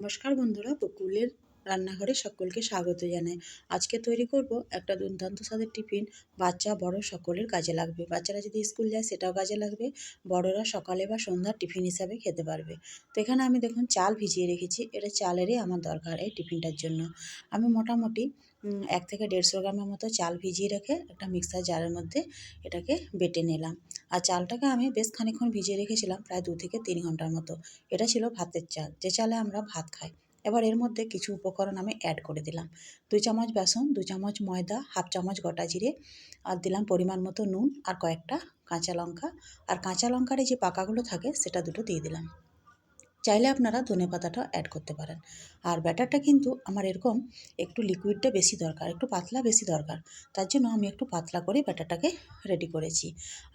নমস্কার বন্ধুরা বকুলের রান্নাঘরে সকলকে স্বাগত জানাই। আজকে তৈরি করব একটা দুর্দান্ত স্বাদের টিফিন। বাচ্চা, বড় সকলের কাজে লাগবে। বাচ্চারা যদি স্কুল যায়, সেটাও কাজে লাগবে। বড়রা সকালে বা সন্ধ্যার টিফিন হিসাবে খেতে পারবে। তো এখানে আমি দেখুন, চাল ভিজিয়ে রেখেছি। এটা চালেরই আমার দরকার এই টিফিনটার জন্য। আমি মোটামুটি এক থেকে দেড়শো গ্রামের মতো চাল ভিজিয়ে রেখে একটা মিক্সার জারের মধ্যে এটাকে বেটে নিলাম। আর চালটাকে আমি বেশ খানিক্ষণ ভিজিয়ে রেখেছিলাম, প্রায় দু থেকে তিন ঘণ্টার মতো। এটা ছিল ভাতের চাল। যে চালে আমরা ভাত খাই। এবার এর মধ্যে কিছু উপকরণ আমি অ্যাড করে দিলাম। দুই চামচ বেসন দু চামচ ময়দা, হাফ চামচ গোটা জিরে, আর দিলাম পরিমাণ মতো নুন আর কয়েকটা কাঁচা লঙ্কা। আর কাঁচা লঙ্কার যে পাকাগুলো থাকে, সেটা দুটো দিয়ে দিলাম। চাইলে আপনারা ধনে পাতাটা অ্যাড করতে পারেন। আর ব্যাটারটা কিন্তু আমার এরকম একটু লিকুইডটা বেশি দরকার, একটু পাতলা বেশি দরকার। তার জন্য আমি একটু পাতলা করে ব্যাটারটাকে রেডি করেছি।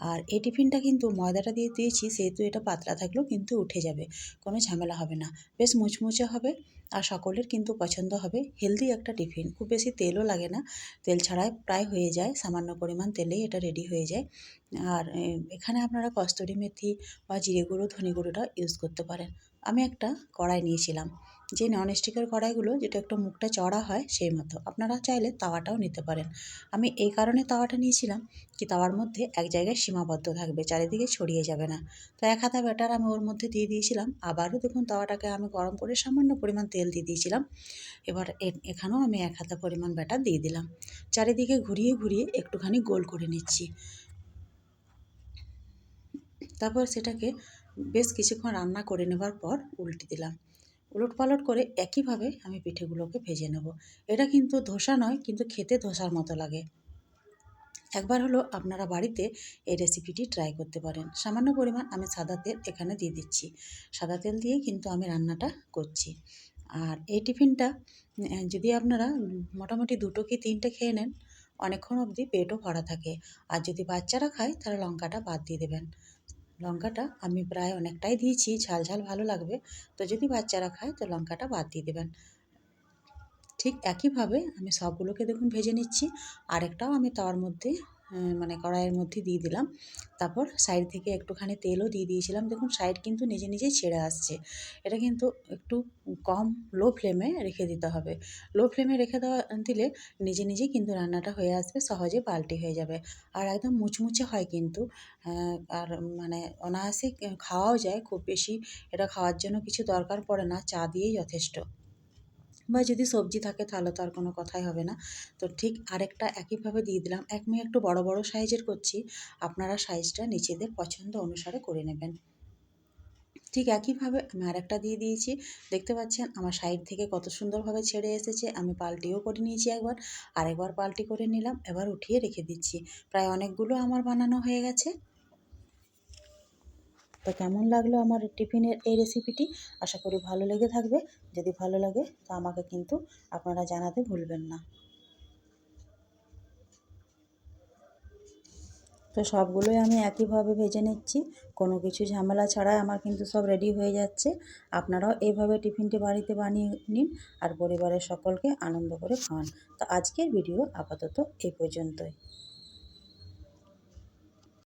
আর এই টিফিনটা কিন্তু ময়দাটা দিয়ে দিয়েছি, সেহেতু এটা পাতলা থাকলেও কিন্তু উঠে যাবে, কোনো ঝামেলা হবে না। বেশ মুচমুচে হবে। আর সকলের কিন্তু পছন্দ হবে। হেলদি একটা টিফিন খুব বেশি তেলও লাগে না। তেল ছাড়াই প্রায় হয়ে যায়। সামান্য পরিমাণ তেলেই এটা রেডি হয়ে যায়। আর এখানে আপনারা কস্তুরি মেথি বা জিরে গুঁড়ো, ধনে গুঁড়োটা ইউজ করতে পারেন। আমি একটা কড়াই নিয়েছিলাম। যে ননস্টিকের কড়াইগুলো যেটা একটু মুখটা চড়া হয় সেই মতো। আপনারা চাইলে তাওয়াটাও নিতে পারেন। আমি এই কারণে তাওয়াটা নিয়েছিলাম কি তাওয়ার মধ্যে এক জায়গায় সীমাবদ্ধ থাকবে, চারিদিকে ছড়িয়ে যাবে না। তো এক হাতা ব্যাটার আমি ওর মধ্যে দিয়ে দিয়েছিলাম। আবারও দেখুন তাওয়াটাকে আমি গরম করে সামান্য পরিমাণ তেল দিয়ে দিয়েছিলাম। এবার এখানেও আমি এক হাতা পরিমাণ ব্যাটার দিয়ে দিলাম। চারিদিকে ঘুরিয়ে ঘুরিয়ে একটুখানি গোল করে নিচ্ছি। তারপর সেটাকে বেশ কিছুক্ষণ রান্না করে নেবার পর উল্টে দিলাম। উলট পালট করে একইভাবে আমি পিঠেগুলোকে ভেজে নেব। এটা কিন্তু ধোসা নয়, কিন্তু খেতে ধোসার মতো লাগে। একবার হলো আপনারা বাড়িতে এই রেসিপিটি ট্রাই করতে পারেন। সামান্য পরিমাণ আমি সাদা তেল এখানে দিয়ে দিচ্ছি। সাদা তেল দিয়ে কিন্তু আমি রান্নাটা করছি। আর এই টিফিনটা যদি আপনারা মোটামুটি দুটো কি তিনটে খেয়ে নেন, অনেকক্ষণ অবধি পেটও ভরা থাকে। আর যদি বাচ্চারা খায়, তাহলে লঙ্কাটা বাদ দিয়ে দেবেন। লঙ্কাটা আমি প্রায় অনেকটাই দিয়েছি, ঝাল ঝাল ভালো লাগবে। তো যদি বাচ্চারা খায়, তো লঙ্কাটা বাদ দিয়ে দেবেন। ঠিক একইভাবে আমি সবগুলোকে দেখুন ভেজে নিচ্ছি। আরেকটাও আমি তাওয়ার মধ্যে মানে কড়াইয়ের মধ্যে দিয়ে দিলাম। তারপর সাইড থেকে একটুখানি তেলও দিয়ে দিয়েছিলাম। দেখুন, সাইড কিন্তু নিজে নিজেই ছেড়ে আসছে। এটা কিন্তু একটু কম লো ফ্লেমে রেখে দিতে হবে। লো ফ্লেমে রেখে দেওয়া, দিলে নিজে নিজেই কিন্তু রান্নাটা হয়ে আসবে, সহজে পাল্টি হয়ে যাবে। আর একদম মুচমুচে হয় কিন্তু। আর মানে অনায়াসে খাওয়াও যায়, খুব বেশি এটা খাওয়ার জন্য কিছু দরকার পড়ে না, চা দিয়েই যথেষ্ট। বা যদি সবজি থাকে তাহলে তো আর কোনো কথাই হবে না। তো ঠিক আরেকটা একইভাবে দিয়ে দিলাম। এক আমি একটু বড় বড় সাইজের করছি। আপনারা সাইজটা নিজেদের পছন্দ অনুসারে করে নেবেন। ঠিক একইভাবে আমি আরেকটা দিয়ে দিয়েছি। দেখতে পাচ্ছেন আমার সাইড থেকে কত সুন্দরভাবে ছেড়ে এসেছে। আমি পাল্টিও করে নিয়েছি একবার। আরেকবার পাল্টি করে নিলাম। এবার উঠিয়ে রেখে দিচ্ছি। প্রায় অনেকগুলো আমার বানানো হয়ে গেছে। তো কেমন লাগল আমার টিফিনের এই রেসিপিটি আশা করি ভালো লেগে থাকবে। যদি ভালো লাগে, তো আমাকে কিন্তু আপনারা জানাতে ভুলবেন না। তো সবগুলোই আমি একইভাবে ভেজে নিচ্ছি। কোনো কিছু ঝামেলা ছাড়াই আমার কিন্তু সব রেডি হয়ে যাচ্ছে। আপনারাও এইভাবে টিফিনটি বাড়িতে বানিয়ে নিন আর পরিবারের সকলকে আনন্দ করে খাওয়ান। তো আজকের ভিডিও আপাতত এই পর্যন্তই।